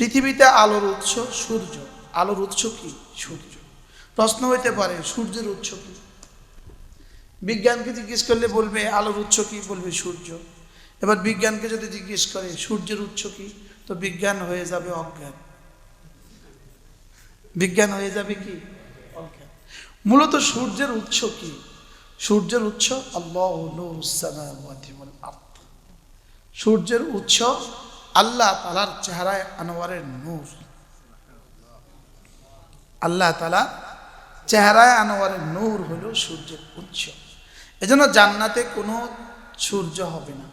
পৃথিবীতে আলোর উৎস সূর্য। আলোর উৎস কি? সূর্য। প্রশ্ন হইতে পারে, সূর্যের উৎস কি? বিজ্ঞানকে জিজ্ঞেস করলে বলবে, আলোর উৎস কি? বলবে সূর্য। এবার বিজ্ঞানকে যদি জিজ্ঞেস করে, সূর্যের উৎস কি? তো বিজ্ঞান হয়ে যাবে অজ্ঞান। বিজ্ঞান হয়ে যাবে কি? অজ্ঞান। মূলত সূর্যের উৎস কি? সূর্যের উৎস আল্লাহ। সূর্যের উৎস আল্লাহ তালার চেহারায় আনোয়ারের নূর। আল্লাহ তালা চেহারায় আনোয়ারের নূর হলো সূর্যের উৎস। এজন্য জান্নাতে কোনো সূর্য হবে না।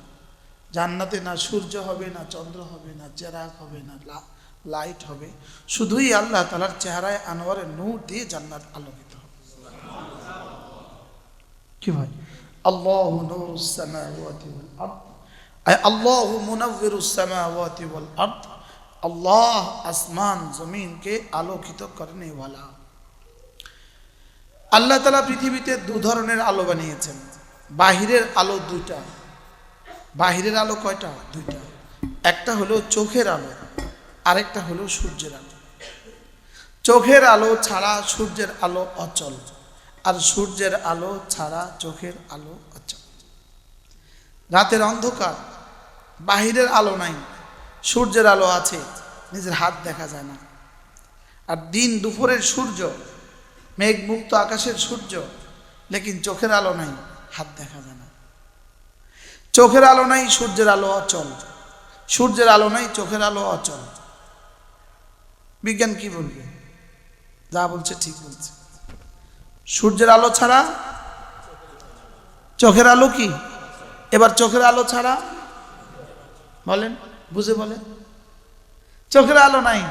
জান্নাতে না সূর্য হবে, না চন্দ্র হবে, না চেরাগ হবে, না লাইট হবে। শুধুই আল্লাহ তালার চেহারায় আনোয়ারের নূর দিয়ে জান্নাত আলোকিত হবে। কি ভাই? আল্লাহ নূরুস সামাওয়াতি ওয়াল আরদ। আল্লাহ মুনাব্বিরুস সামাওয়াতি ওয়াল আরদ। আল্লাহ আসমান, জমিনকে আলোকিত করনে, ওয়ালা। আল্লাহ তালা পৃথিবীতে দু ধরনের আলো বানিয়েছেন। বাহিরের আলো দুইটা, বাহিরের আলো কয়টা? দুইটা। একটা হলো চোখের আলো, আরেকটা হলো সূর্যের আলো। চোখের আলো ছাড়া সূর্যের আলো অচল, আর সূর্যের আলো ছাড়া চোখের আলো অচল। রাতের অন্ধকার বাহিরের আলো নাই, সূর্যের আলো আছে, নিজের হাত দেখা যায় না। আর দিন দুপুরের সূর্য, মেঘমুক্ত আকাশের সূর্য, লেকিন চোখের আলো নাই, হাত দেখা যায় না। চোখের আলো নাই, সূর্যের আলো অচল। সূর্যের আলো নাই, চোখের আলো অচল। বিজ্ঞান কি বলবে? যা বলছে ঠিক বলছে। সূর্যের আলো ছাড়া চোখের আলো কি? এবার চোখের আলো ছাড়া বলেন, বুঝে বলেন। চোখের আলো নাই,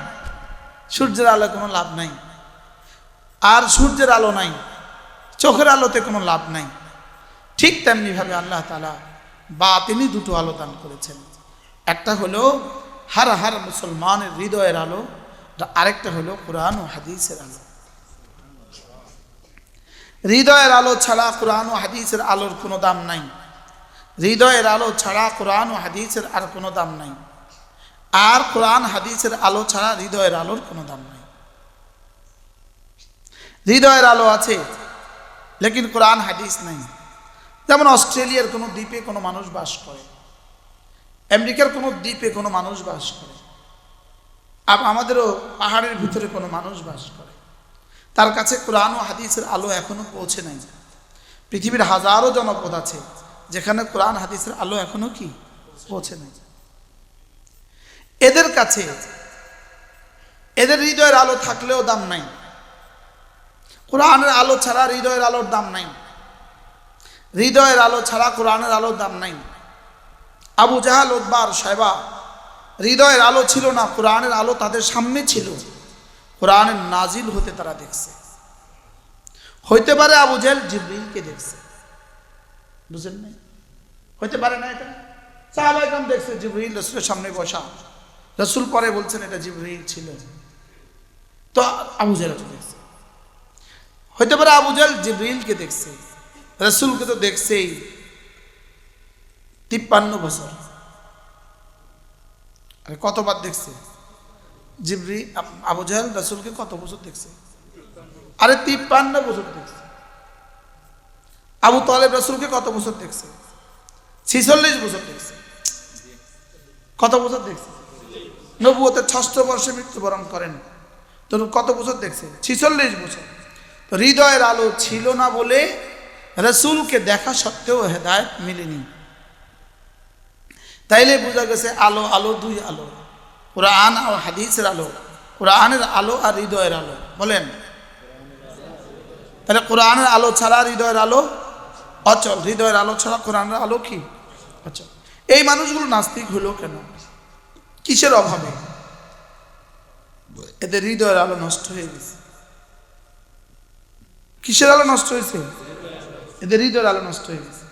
সূর্যের আলো কোনো লাভ নাই। আর সূর্যের আলো নাই, চোখের আলোতে কোনো লাভ নাই। ঠিক তেমনিভাবে আল্লাহ তালা বা তিনি দুটো আলো দান করেছেন। একটা হলো হার হার মুসলমানের হৃদয়ের আলো আরেকটা হলো কোরআন ও হাদিসের আলো। হৃদয়ের আলো ছাড়া কোরআন ও হাদিসের আলোর কোনো দাম নাই। হৃদয়ের আলো ছাড়া কোরআন ও হাদিসের আর কোনো দাম নাই। আর কোরআন, হাদিসের আলো ছাড়া হৃদয়ের আলোর কোনো দাম নাই। হৃদয়ের আলো আছে, লেকিন কোরআন, হাদিস নাই। যেমন অস্ট্রেলিয়ার কোনো দ্বীপে কোনো মানুষ বাস করে, আমেরিকার কোনো দ্বীপে কোনো মানুষ বাস করে আব আমাদেরও পাহাড়ের ভিতরে কোনো মানুষ বাস করে। তার কাছে কোরআন ও হাদিসের আলো এখনও পৌঁছে নাই। পৃথিবীর হাজারো জনপদ আছে যেখানে কোরআন হাদিসের আলো এখনও কি? পৌঁছে নাই। এদের কাছে, এদের হৃদয়ের আলো থাকলেও দাম নাই। কোরআনের আলো ছাড়া হৃদয়ের আলোর দাম নাই। হৃদয়ের আলো ছাড়া কোরআনের আলোর দাম নাই। আবু জাহাল উদ্বার সাহেবা হৃদয়ের আলো ছিল না, কোরআনের আলো তাদের সামনে ছিল। কোরআনের নাজিল হতে তারা দেখছে। হইতে পারে আবু জাহেল জিব্রিলকে দেখছে। বুঝলেন না হইতে পারে না এটা? সাহাবাইকাম দেখছে জিব্রিল রসুলের সামনে বসা। রসুল পরে বলছেন, এটা জিব্রিল ছিল। তো আবু জাহেল দেখছে। হইতে পারে আবু জাহেল জিব্রিলকে দেখছে। রসুলকে তো দেখছেই। তিপ্পান্ন বছর। আরে কতবার দেখছে? জিবরি আবু জাহেল রসুলকে কত বছর দেখছে? আরে তিপ্পান্ন বছর দেখছে। আবু তালেব রসুলকে কত বছর দেখছে? ছিচল্লিশ বছর দেখছে। কত বছর দেখছে? নবুয়তের ষষ্ঠ বর্ষে মৃত্যুবরণ করেন। তো কত বছর দেখছে? ছিচল্লিশ বছর। তো হৃদয়ের আলো ছিল না বলে রসুলকে দেখা সত্ত্বেও হেদায়ত মিলেনি। তাইলে বোঝা গেছে আলো আলো দুই আলো। কোরআন আর হাদিসের আলো। কোরআনের আলো আর হৃদয়ের আলো। বলেন। তাহলে কোরআনের আলো ছাড়া হৃদয়ের আলো অচল, হৃদয়ের আলো ছাড়া কোরআনের আলো কি? অচল। এই মানুষগুলো নাস্তিক হলো কেন? কিসের অভাবে? এদের হৃদয়ের আলো নষ্ট হয়ে গেছে। কিসের আলো নষ্ট হয়েছে? এদের হৃদয়ের আলো নষ্ট হয়ে গেছে।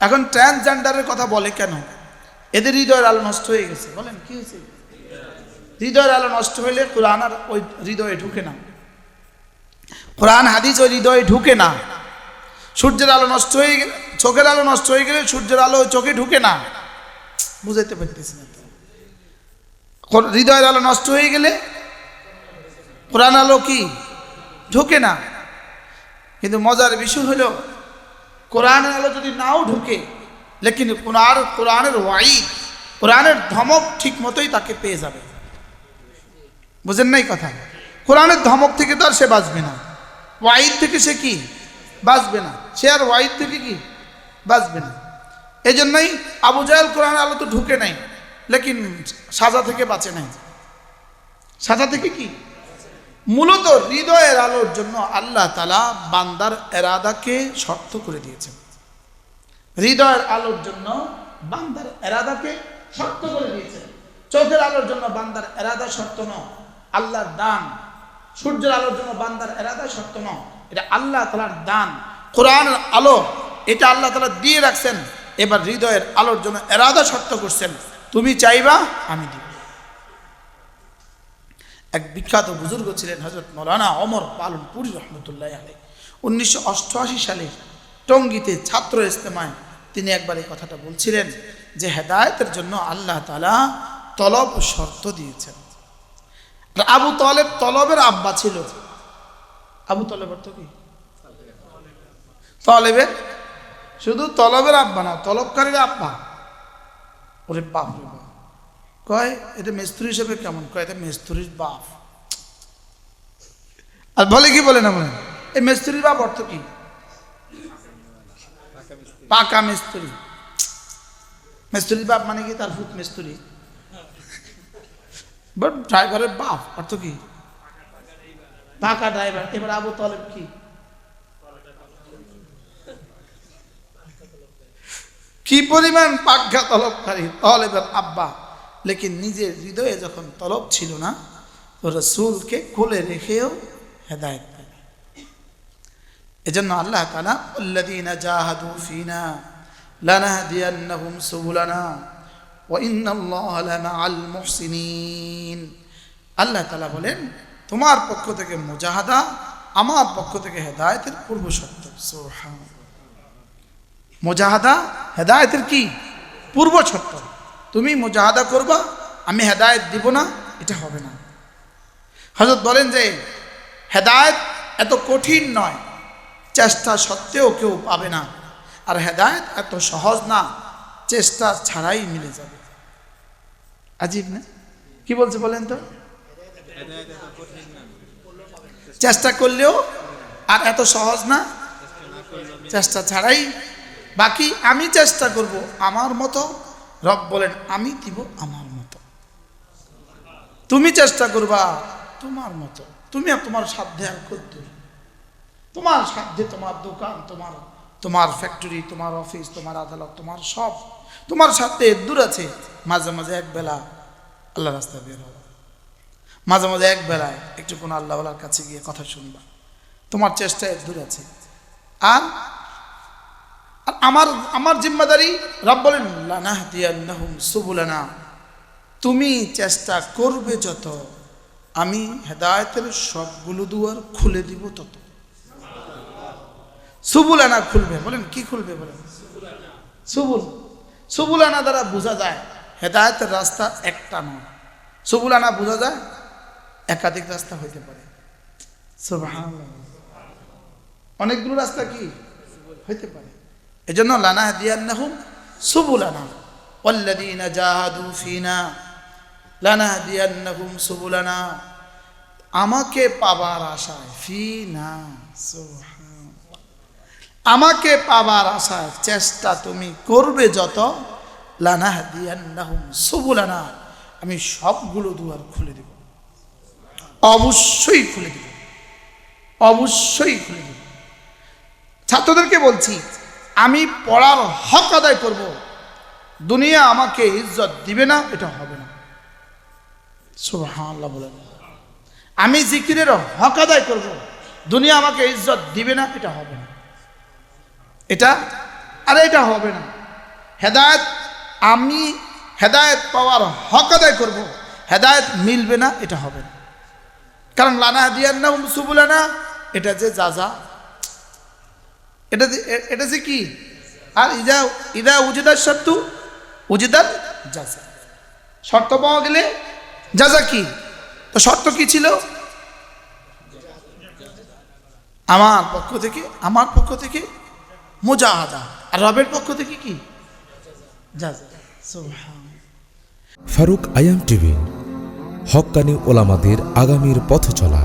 এখন ট্রান্সজেন্ডারের কথা বলে কেন? এদের হৃদয়ের আলো নষ্ট হয়ে গেছে। বলেন, কি হয়েছে? হৃদয়ের আলো নষ্ট হইলে কোরআন আর ওই হৃদয়ে ঢুকে না। কোরআন, হাদিস ওই হৃদয়ে ঢুকে না। সূর্যের আলো নষ্ট হয়ে গেলে, চোখের আলো নষ্ট হয়ে গেলে সূর্যের আলো চোখে ঢুকে না। বুঝাইতে পারতেছি না হৃদয়ের আলো নষ্ট হয়ে গেলে কোরআন আলো কি? ঢোকে না। কিন্তু মজার বিষয় হলো, কোরআনের আলো যদি নাও ঢুকে, লেকিন কোরআন কোরআনের ওয়াইদ কোরআনের ধমক ঠিক মতোই তাকে পেয়ে যাবে। বুঝেন নাই কথা? কোরআনের ধমক থেকে তো আর সে বাঁচবে না। ওয়াইদ থেকে সে কি? বাঁচবে না। সে আর ওয়াইদ থেকে কি বাঁচবে না। এই জন্যই আবু জাহেল কোরআন আলো তো ঢুকে নাই, লেকিন সাজা থেকে বাঁচে নাই। সাজা থেকে কি? মূলত হৃদয়ের আলোর জন্য আল্লাহ তালা বান্দার এরাদাকে শর্ত করে দিয়েছেন। হৃদয়ের আলোর জন্য বান্দার এরাদাকে শর্ত করে দিয়েছেন। চোখের আলোর জন্য বান্দার এরাদা শর্ত ন আল্লাহর দান। সূর্যের আলোর জন্য বান্দার এরাদা শর্ত ন এটা আল্লাহ তালার দান। কোরআনের আলো, এটা আল্লাহ তালা দিয়ে রাখছেন। এবার হৃদয়ের আলোর জন্য এরাদা শর্ত করছেন। তুমি চাইবা, আমি দিব। এক বিখ্যাত বুজুর্গ ছিলেন হজরত মৌলানা অমর পালনপুরি রহমতুল্লাহ আলী উনিশশো অষ্টআশি সালে টঙ্গিতে ছাত্র ইস্তেমায় তিনি একবার এই কথাটা বলছিলেন যে, হেদায়তের জন্য আল্লাহ তালা তলব শর্ত দিয়েছেন। আবু তলেব তলবের আব্বা ছিল। আবু তলেব অর্থ কি? তলেবের শুধু তলবের আব্বা না তলবকারীর আব্বা ওরে বাপ রে বাপ। কয়, এটা মিস্ত্রি হিসেবে কেমন? কয়, এটা মিস্ত্রির বাপ। আর বলে কি বলে না বলে? এই মিস্ত্রির বাপ অর্থ কি? পাকা মিস্ত্রি। মিস্ত্রির বাপ মানে কি? তার ফুট মিস্ত্রি। বাট ড্রাইভারের বাপ অর্থ কি? পাকা ড্রাইভার এবার আবু তলেব কি? কি পরিমাণ পাজ্ঞা তলবকারী? তলেবের আব্বা। লেকিন নিজের হৃদয়ে যখন তলব ছিল না, তো রসুলকে কোলে রেখেও হেদায়ত এজন্য আল্লাহ তালা উল্লাদিনা জাহাদু ফিনা লানাহদিয়ান্নাহুম সুবুলানা ওয়া ইন্নাল্লাহা লামাআল মুহসিনিন। আল্লাহ তাআলা বলেন, তোমার পক্ষ থেকে মুজাহাদা, আমার পক্ষ থেকে হেদায়েতের পূর্ব শর্ত সুবহানাল্লাহ। মুজাহাদা হেদায়েতের কি? পূর্ব শর্ত। তুমি মোজাহাদা করবা, আমি হেদায়ত দিব না, এটা হবে না। হজরত বলেন যে, হেদায়ত এত কঠিন নয়, চেষ্টা সত্ত্বেও কেউ পাবে না। আর হেদায়েত এত সহজ না, চেষ্টা ছাড়াই মিলে যাবে। আজীব না? কি বলছে বলেন তো? চেষ্টা করলেও আর এত সহজ না, চেষ্টা ছাড়াই বাকি আমি চেষ্টা করব, আমার মতো রব বলেন, আমি দিব আমার মতো। তুমি চেষ্টা করবা তোমার মতো। তুমি আর তোমার সাধ্যে আর কদ্দুর তোমার সাধ্যে তোমার দোকান, তোমার তোমার ফ্যাক্টরি তোমার অফিস তোমার আদালত, তোমার সব। তোমার সাথে দূর আছে। মাঝে মাঝে এক বেলা আল্লাহ রাস্তায় বের হবা মাঝে মাঝে এক বেলায় একটু কোনো আল্লাহওয়ালার কাছে গিয়ে কথা শুনবা। তোমার চেষ্টা দূর আছে। আর আমার আমার জিম্মাদারি, রব বলেন, লানাহদিয়ান্নাহুম সুবুলানা। তুমি চেষ্টা করবে যত, আমি হেদায়েতের সবগুলো দুয়ার খুলে দিব তত। সুবুলানা খুলবে, বলেন, কি খুলবে বলেন? সুবুল, সুবুলানা দ্বারা বোঝা যায়, হেদায়তের রাস্তা একটা নয়। সুবুলানা বোঝা যায়, একাধিক রাস্তা হইতে পারে। অনেকগুলো রাস্তা কি? হইতে পারে। এজন্য লানা দিয়ান্নাহুম সুবুলানা। না জাহাদু ফিনা। লানা দিয়ান্নাহুম সুবুলানা। আমাকে পাবার আশায়, ফিনা আমাকে পাবার আশায় চেষ্টা তুমি করবে যত লানা দিয়ান্নাহুম সুবুলানা। আমি সবগুলো দুয়ার খুলে দেব। অবশ্যই খুলে দেব। অবশ্যই খুলে দেব। ছাত্রদেরকে বলছি আমি পড়ার হক আদায় করব। দুনিয়া আমাকে ইজ্জত দিবে না, এটা হবে না। আমি জিকিরের হক আদায় করব। দুনিয়া আমাকে ইজ্জত দিবে না, এটা হবে না। এটা, আরে এটা হবে না। হেদায়ত, আমি হেদায়ত পাওয়ার হক আদায় করব। হেদায়েত মিলবে না, এটা হবে না। কারণ লানা দিয়ার না সুবুলানা, এটা যে যা যা এটা এটা যে কি? আর ইদা ইদা উজিদার শর্তু? উজিদার যাজা শর্ত পাওয়া গেলে যাজা কি? তো শর্ত কি ছিল? আমার পক্ষ থেকে, আমার পক্ষ থেকে মুজাহাদা। আর রবের পক্ষ থেকে কি? ফারুক আয়াম টিভি হকানি ওলামাদের আগামীর পথ চলা